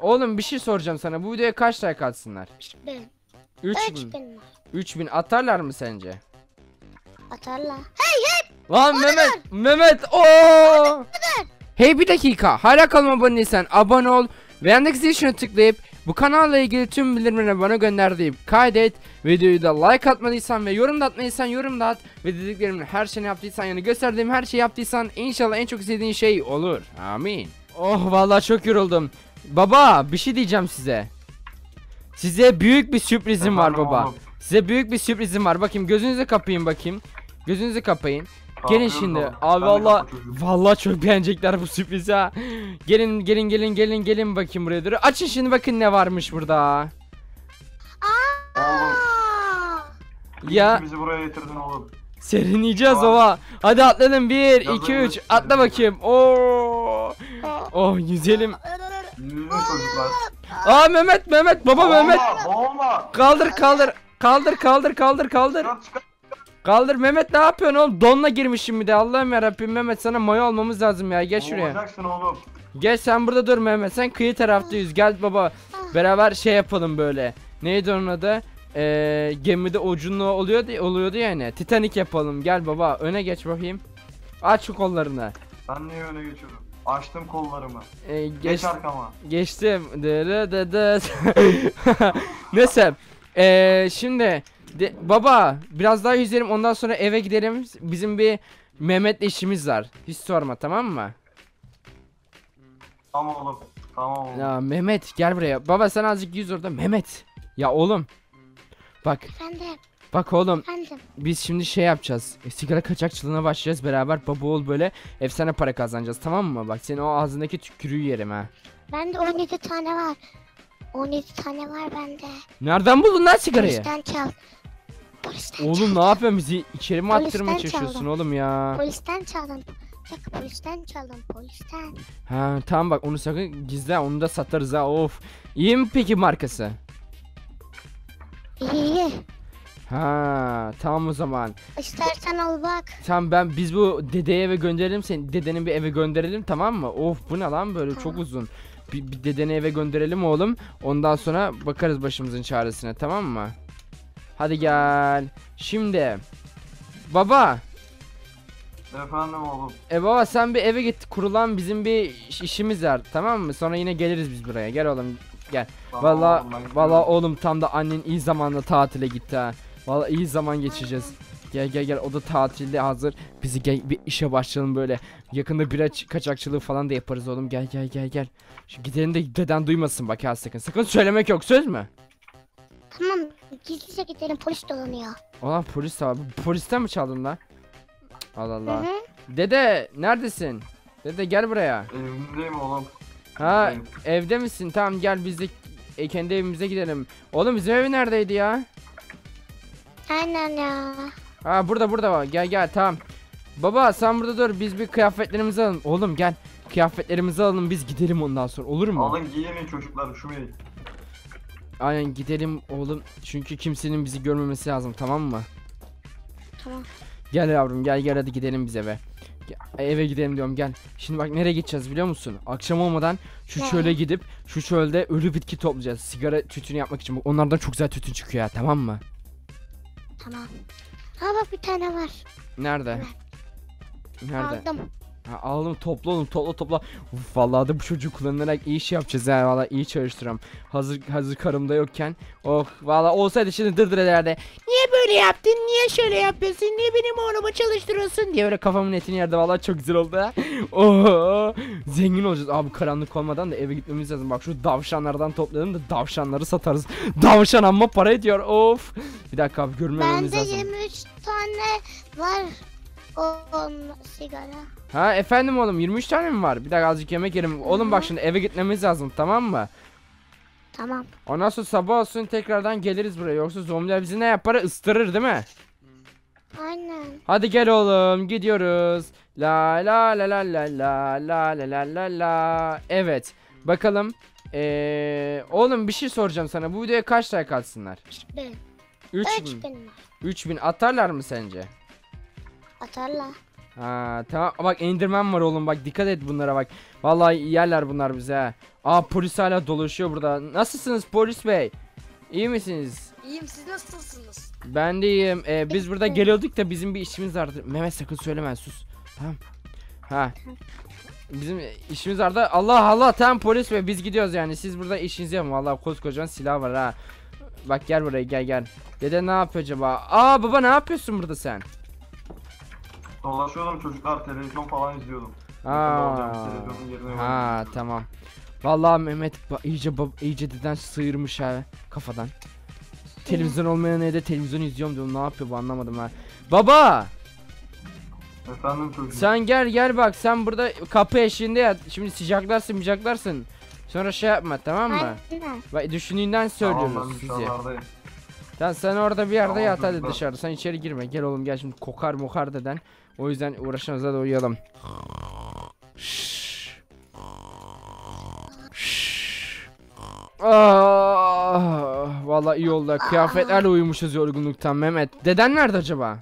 Oğlum bir şey soracağım sana. Bu videoya kaç like atsınlar? 3000. 3000. 3000 var. 3000 atarlar mı sence? Atarla. Hey hey. Lan Mehmet, Mehmet. Oo! Hey bir dakika. Hala kanalıma abone değilsen abone ol. Ve yandaki zil tuşuna tıklayıp bu kanalla ilgili tüm bildirimleri bana gönder deyip kaydet. Videoyu da like atmadıysan ve yorum da atmadıysan yorum da at. Ve dediklerimin her şeyini yaptıysan yani gösterdiğim her şeyi yaptıysan inşallah en çok istediğin şey olur. Amin. Oh vallahi çok yoruldum. Baba bir şey diyeceğim size. Size büyük bir sürprizim var Efendim baba. oğlum? Size büyük bir sürprizim var. Bakayım gözünüzü kapayın bakayım. Gözünüzü kapayın. Gelin Kalkıyoruz şimdi. oğlum. Abi de valla valla çok beğenecekler bu sürprizi ha. Gelin gelin gelin gelin gelin bakayım buraya doğru. Açın şimdi bakın ne varmış burada. Oğlum. Aa. Ya Bizi buraya getirdin oğlum. serinleyeceğiz baba. Hadi atladım 1 Yazın 2 3 yazın. atla bakayım. Oo. Oh yüzelim. Çocuklar. Aa Mehmet Mehmet baba Mehmet. Boğulma, boğulma. Kaldır kaldır. Kaldır kaldır kaldır kaldır. Çıkar, çıkar. Kaldır Mehmet ne yapıyorsun oğlum? Donla girmişim bir de. Allah'ım yarabbim Mehmet sana mayo almamız lazım ya. Gel şuraya. Boğulacaksın oğlum. Gel sen burada dur Mehmet. Sen kıyı taraftayız. Gel baba. Beraber şey yapalım böyle. Neydi onun adı? Ee, gemide ucunlu oluyordu, oluyordu yani. Titanic yapalım. Gel baba. Öne geç bakayım. Aç şu kollarını. Ben niye öne geçiyorum? Açtım kollarımı. Ee, Geç, geç, arkama. geçtim. Dırı dı dı. Neyse. Ee, şimdi de, baba biraz daha yüzelim ondan sonra eve gidelim. Bizim bir Mehmet'le işimiz var. Hiç sorma tamam mı? Tamam oğlum. Tamam oğlum. Ya Mehmet gel buraya. Baba sen azıcık yüz orada. Mehmet. Ya oğlum. Bak Efendim. Bak oğlum Efendim. biz şimdi şey yapacağız. E, sigara kaçakçılığına başlayacağız beraber baba oğul böyle efsane para kazanacağız tamam mı? Bak senin o ağzındaki tükürüğü yerim ha. Bende 17 tane var. 17 tane var bende. Nereden buldun lan sigarayı? Polisten çal. Polisten Oğlum çaldım. ne yapıyorsun bizi içeri mi attırmaya çalışıyorsun çaldım. oğlum ya? Polisten çaldım. Dakika polisten çaldım. Polisten. Ha tamam bak onu sakın gizle onu da satarız ha of. İyi mi peki markası? İyi. Ha tamam o zaman. İstersen al bak. Tamam ben biz bu dedeye eve gönderelim seni dedenin bir eve gönderelim tamam mı? Of bu ne lan böyle çok Tamam. uzun. Bir, bir dedeni eve gönderelim oğlum. Ondan sonra bakarız başımızın çaresine tamam mı? Hadi gel. Şimdi baba Efendim oğlum. e baba sen bir eve git kurulan bizim bir iş- işimiz var tamam mı? Sonra yine geliriz biz buraya. Gel oğlum. Tamam Valla valla oğlum tam da annen iyi zamanda tatile gitti ha. Valla iyi zaman geçeceğiz. Gel gel gel o da tatilde hazır. Bizi gel bir işe başlayalım böyle. Yakında bira kaçakçılığı falan da yaparız oğlum. Gel gel gel gel. Şu gidelim de deden duymasın bak ha sakın. Sakın söylemek yok söz mü? Tamam. Gizlice gidelim polis dolanıyor. Ulan polis abi. Polisten mi çaldın lan? Allah Hı Allah. hı. Dede neredesin? Dede gel buraya. Evimdeyim oğlum. Ha Evdeyim. evde misin? Tamam gel biz de e, kendi evimize gidelim. Oğlum bizim ev neredeydi ya? Aynen ya. Ha burada burada var. Gel gel tamam. Baba sen burada dur. Biz bir kıyafetlerimizi alalım. Oğlum gel. Kıyafetlerimizi alalım biz gidelim ondan sonra. Olur mu? Alın giyinin çocuklar şu bey. Aynen gidelim oğlum. Çünkü kimsenin bizi görmemesi lazım tamam mı? Tamam. Gel yavrum gel gel hadi gidelim biz eve. Ge- Eve gidelim diyorum gel. Şimdi bak nereye gideceğiz biliyor musun? Akşam olmadan şu Ne? çöle gidip şu çölde ölü bitki toplayacağız. Sigara tütünü yapmak için. Onlardan çok güzel tütün çıkıyor ya tamam mı? Tamam. Ha bak bir tane var. Nerede? Nerede? Aldım. Ha, aldım topla oğlum topla topla. Uf, vallahi da bu çocuğu kullanarak iyi iş yapacağız ha vallahi iyi çalıştırıyorum. Hazır hazır karımda yokken. Oh vallahi olsaydı şimdi dırdır ederdi. Niye böyle yaptın? Niye şöyle yapıyorsun? Niye benim oğlumu çalıştırıyorsun? diye böyle kafamın etini yerde vallahi çok güzel oldu ha. Oh, zengin olacağız. Abi karanlık olmadan da eve gitmemiz lazım. Bak şu davşanlardan toplayalım da davşanları satarız. Davşan amma para ediyor. Of. Bir dakika abi görmememiz Bende lazım. 23 tane var. O on sigara. Ha efendim oğlum 23 tane mi var? Bir dakika azıcık yemek yerim. Oğlum bak şimdi eve gitmemiz lazım tamam mı? Tamam. Ondan sonra sabah olsun tekrardan geliriz buraya. Yoksa zombiler bizi ne yapar? Istırır değil mi? Aynen. Hadi gel oğlum gidiyoruz. La la la la la la la la la la la. Evet. Bakalım. Ee, oğlum bir şey soracağım sana. Bu videoya kaç like atsınlar? 3000. 3000. 3000 var. 3000 atarlar mı sence? Atarla. Ha tamam bak Enderman var oğlum bak dikkat et bunlara bak. Vallahi yerler bunlar bize ha. Aa polis hala dolaşıyor burada. Nasılsınız polis bey? İyi misiniz? İyiyim siz nasılsınız? Ben de iyiyim. Ee, biz burada geliyorduk da bizim bir işimiz vardı. Mehmet sakın söyleme sus. Tamam. Ha. Bizim işimiz vardı. Allah Allah tamam polis bey biz gidiyoruz yani. Siz burada işinizi yapın. Vallahi koskocaman silah var ha. Bak gel buraya gel gel. Dede ne yapıyor acaba? Aa baba ne yapıyorsun burada sen? Dolaşıyordum çocuklar televizyon falan izliyordum. Aa. Televizyonun yerine Ha tamam. Vallahi Mehmet ba- iyice bab- iyice deden sıyırmış ha kafadan. Televizyon olmayan evde televizyon izliyorum diyorum. Ne yapıyor bu anlamadım ha. Baba! Efendim çocuğum. Sen gel gel bak sen burada kapı eşiğinde yat. Şimdi sıcaklarsın sıcaklarsın. Sonra şey yapma tamam mı? Bak düşündüğünden söylüyoruz Tamam ben sizi. Dışarıdayım. Sen, sen orada bir yerde yat hadi dışarı. Sen içeri girme. Gel oğlum gel şimdi kokar mokar deden. O yüzden uğraşamaz da uyuyalım. Ah, vallahi iyi oldu. Kıyafetlerle uyumuşuz yorgunluktan Mehmet. Deden nerede acaba?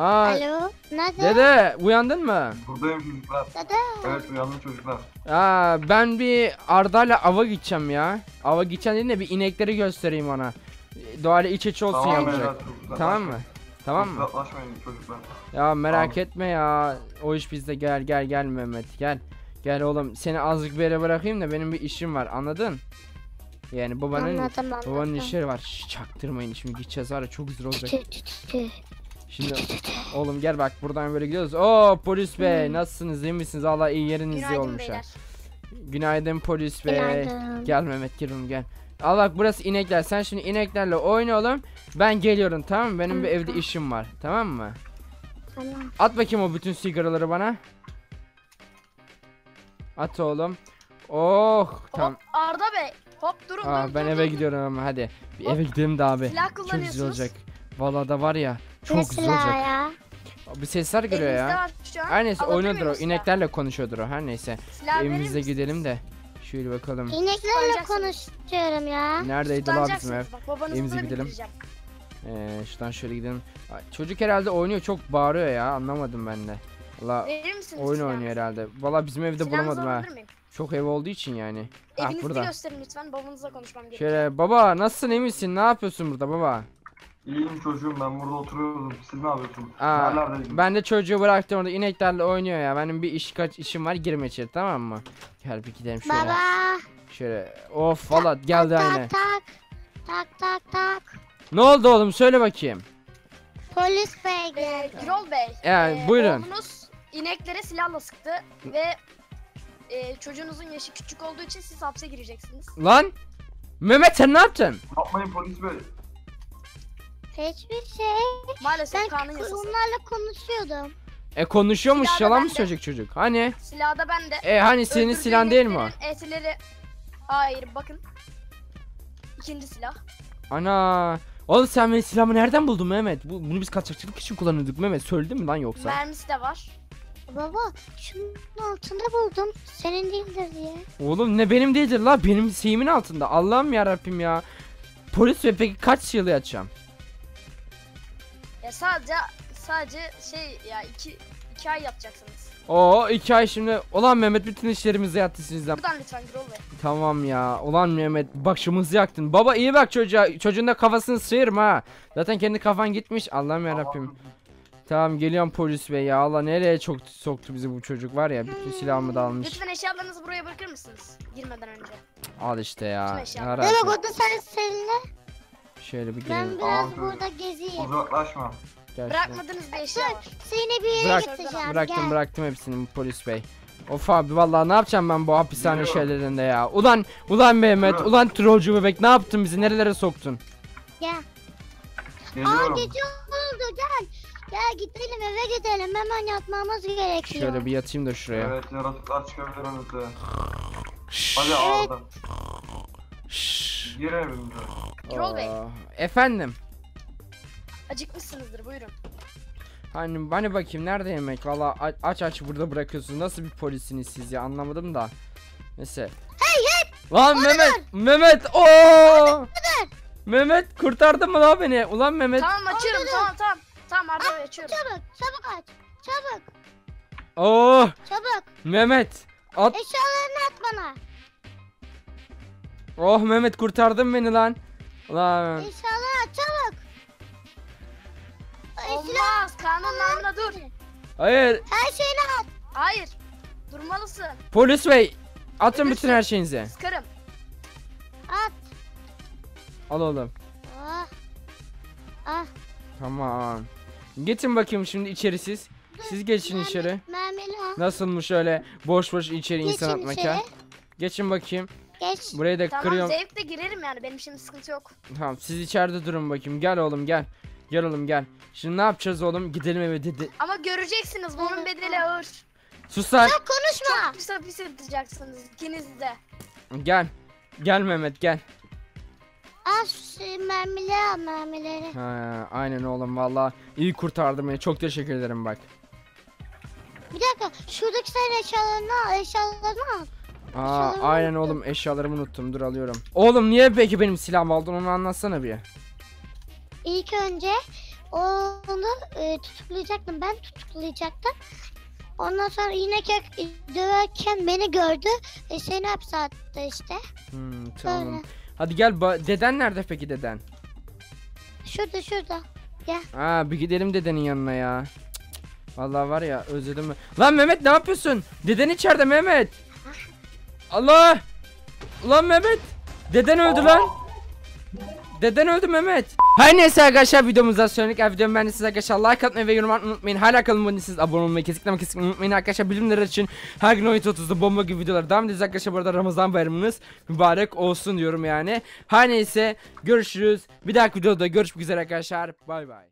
Aa, Alo. Nerede? dede uyandın mı? Buradayım çocuklar. Dede. Evet uyandım çocuklar. Aa, ben bir Arda'yla ava gideceğim ya. Ava gideceğim dedim de bir inekleri göstereyim ona. Doğayla iç içe olsun Tamam yapacak. çocuklar. Tamam mı? Tamam mı? Uzaklaşmayın çocuklar. Ya merak Tamam. etme ya. O iş bizde gel gel gel Mehmet gel. Gel oğlum seni azıcık bir yere bırakayım da benim bir işim var anladın? Yani babanın Anladım anladım. babanın işleri var. Şş, çaktırmayın şimdi gideceğiz var ya çok güzel olacak. Tü tü tü tü. Şimdi oğlum gel bak buradan böyle gidiyoruz. Oo polis bey nasılsınız iyi misiniz? Allah iyi yeriniz iyi Günaydın olmuş ha. Günaydın polis bey. Günaydın. Gel Mehmet oğlum gel. Al bak burası inekler. Sen şimdi ineklerle oyna oğlum. Ben geliyorum tamam mı? Benim bir evde işim var. Tamam mı? Tamam. At bakayım o bütün sigaraları bana. At oğlum. Oh tamam. Hop Arda Bey. Hop durun Aa, durun. ben durun, eve durun. gidiyorum ama hadi. Bir Hop. eve gidelim de abi. Silah Çok güzel kullanıyorsunuz. olacak. Vallahi da var ya. Çok Ne güzel silahı olacak. ya? Bir sesler geliyor ya. Her neyse oynuyordur o. silahı? İneklerle konuşuyordur o. Her neyse. Silah Evimize gidelim de. Şöyle bakalım. İneklerle konuşuyorum ya. Neredeydi la bizim ev? Evimize gidelim. Ee, şuradan şöyle gidelim. Ay, Çocuk herhalde oynuyor çok bağırıyor ya anlamadım ben de. Valla oyun silahınızı? oynuyor herhalde. Valla bizim evde Silahınızı bulamadım ha. Çok ev olduğu için yani. Ah Evinizi burada. gösterin lütfen. Babanızla konuşmam gerekiyor. Şöyle baba nasılsın iyi misin? Ne yapıyorsun burada baba? İyiyim çocuğum ben burada oturuyordum. Siz ne yapıyorsunuz? Aa, Nerelerdeydiniz? ben de çocuğu bıraktım orada ineklerle oynuyor ya. Benim bir iş kaç işim var girme içeri tamam mı? Gel bir gidelim şöyle. Baba. Şöyle of valla geldi tak, aynı. Tak tak tak tak. Ne oldu oğlum söyle bakayım. Polis bey Ee, geldi. Gürol Bey. Yani e, buyurun. Oğlunuz ineklere silahla sıktı ve e, çocuğunuzun yaşı küçük olduğu için siz hapse gireceksiniz. Lan Mehmet sen ne yaptın? Yapmayın polis bey. Hiçbir şey. Maalesef Ben kanun yasası. onlarla konuşuyordum. E konuşuyormuş Silahı yalan mı bende. söyleyecek çocuk? Hani? Silahı da bende. E hani senin Öldürdüğü silahın değil mi o? Hayır bakın. İkinci silah. Ana. Oğlum sen benim silahımı nereden buldun Mehmet? Bu, bunu biz kaçakçılık için kullanıyorduk Mehmet. Söyledin mi lan yoksa? Mermisi de var. Baba şunun altında buldum. Senin değildir diye. Oğlum ne benim değildir la benim şeyimin altında. Allah'ım ya Rabbim ya. Polis ve peki kaç yıl yatacağım? Ya sadece sadece şey ya iki, iki ay yapacaksınız. Oo iki ay şimdi. Ulan Mehmet bütün işlerimizi yattı sizden. Buradan lütfen Gürol Bey. Tamam ya. Ulan Mehmet başımızı yaktın. Baba iyi bak çocuğa. Çocuğun da kafasını sıyırma ha. Zaten kendi kafan gitmiş. Allah'ım ya Rabbim. Tamam geliyorum polis bey ya. Allah nereye çok soktu bizi bu çocuk var ya. Bütün silahımı da almış. Lütfen eşyalarınızı buraya bırakır mısınız? Girmeden önce. Al işte ya. Bütün eşyalar. Demek o da sen seninle. Şöyle bir Ben girelim. biraz Tamam, burada gezeyim. Uzaklaşma. Gel şuraya. Bırakmadığınız bir eşya var. Seni bir yere Bırak- götüreceğim. Bıraktım Gel. bıraktım hepsini polis bey. Of abi vallahi ne yapacağım ben bu hapishane şeylerinde ya. Ulan ulan Mehmet Evet. ulan trollcü bebek ne yaptın bizi nerelere soktun? Gel. Aa Geliyorum. gece oldu gel. Gel gidelim eve gidelim. Hemen yatmamız gerekiyor. Şöyle bir yatayım da şuraya. Evet yaratıklar çıkabilir önümüze. Hadi ağırdan. Gir Bey. Efendim. Acıkmışsınızdır buyurun. Hani hani bakayım nerede yemek? Valla a- aç aç burada bırakıyorsunuz. Nasıl bir polisiniz siz ya anlamadım da. Neyse. Hey hey! Lan Mehmet! Mehmet! Oo! Mehmet kurtardın mı lan beni? Ulan Mehmet. Tamam açıyorum tamam tamam. Tamam Arda Bey açıyorum. Çabuk çabuk aç. Çabuk Oh çabuk. Mehmet. At. Eşyalarını at bana. Oh Mehmet kurtardın beni lan. Lan. Eşyalarını at çabuk. Olmaz. Kanun namına dur. Hayır. her şeyini at. Hayır. Durmalısın. Polis bey. Atın Ölürsün. bütün her şeyinizi. Sıkarım. At. Al oğlum. Ah. Ah. Tamam. Geçin bakayım şimdi içeri siz. Siz geçin Mermi- içeri. Mermili al. Nasılmış öyle boş boş içeri insan Geçin atmak içeri. ya. Geçin bakayım. Geç. Burayı da Tamam kırıyorum. zevkle girerim yani. Benim şimdi sıkıntı yok. Tamam siz içeride durun bakayım. Gel oğlum gel. Gel oğlum gel. Şimdi ne yapacağız oğlum? Gidelim eve dedi. Ama göreceksiniz bunun bedeli ağır. Sus lan. Çok konuşma. Çok pis hapis yatacaksınız ikiniz de. Gel. Gel Mehmet gel. Al şu mermileri al mermileri. Ha, aynen oğlum valla iyi kurtardın beni. Çok teşekkür ederim bak. Bir dakika şuradaki sen eşyalarını al eşyalarını al. Aa, Eşyalarımı aynen unuttum. oğlum eşyalarımı unuttum. Dur alıyorum. Oğlum niye peki benim silahımı aldın onu anlatsana bir. İlk önce onu e, tutuklayacaktım ben tutuklayacaktım. Ondan sonra yine kök döverken beni gördü. E, seni hapse attı işte. Hmm, tamam. Böyle. Hadi gel ba- deden nerede peki deden? Şurada şurada. Aa bir gidelim dedenin yanına ya. Cık, cık. Vallahi var ya özledim. Lan Mehmet ne yapıyorsun? Deden içeride Mehmet. Allah! Ulan Mehmet! Deden öldü lan. Deden öldü Mehmet. Her neyse arkadaşlar videomuzda söyledik. Videomu beğendiyseniz arkadaşlar like atmayı ve yorum atmayı unutmayın. Hala kanalıma abone değilseniz abone olmayı kesinlikle kesinlikle unutmayın arkadaşlar. Bildirimler için her gün 17.30'da bomba gibi videolar devam edeceğiz arkadaşlar. Bu arada Ramazan bayramınız mübarek olsun diyorum yani. Her neyse görüşürüz. Bir dahaki videoda görüşmek üzere arkadaşlar. Bay bay.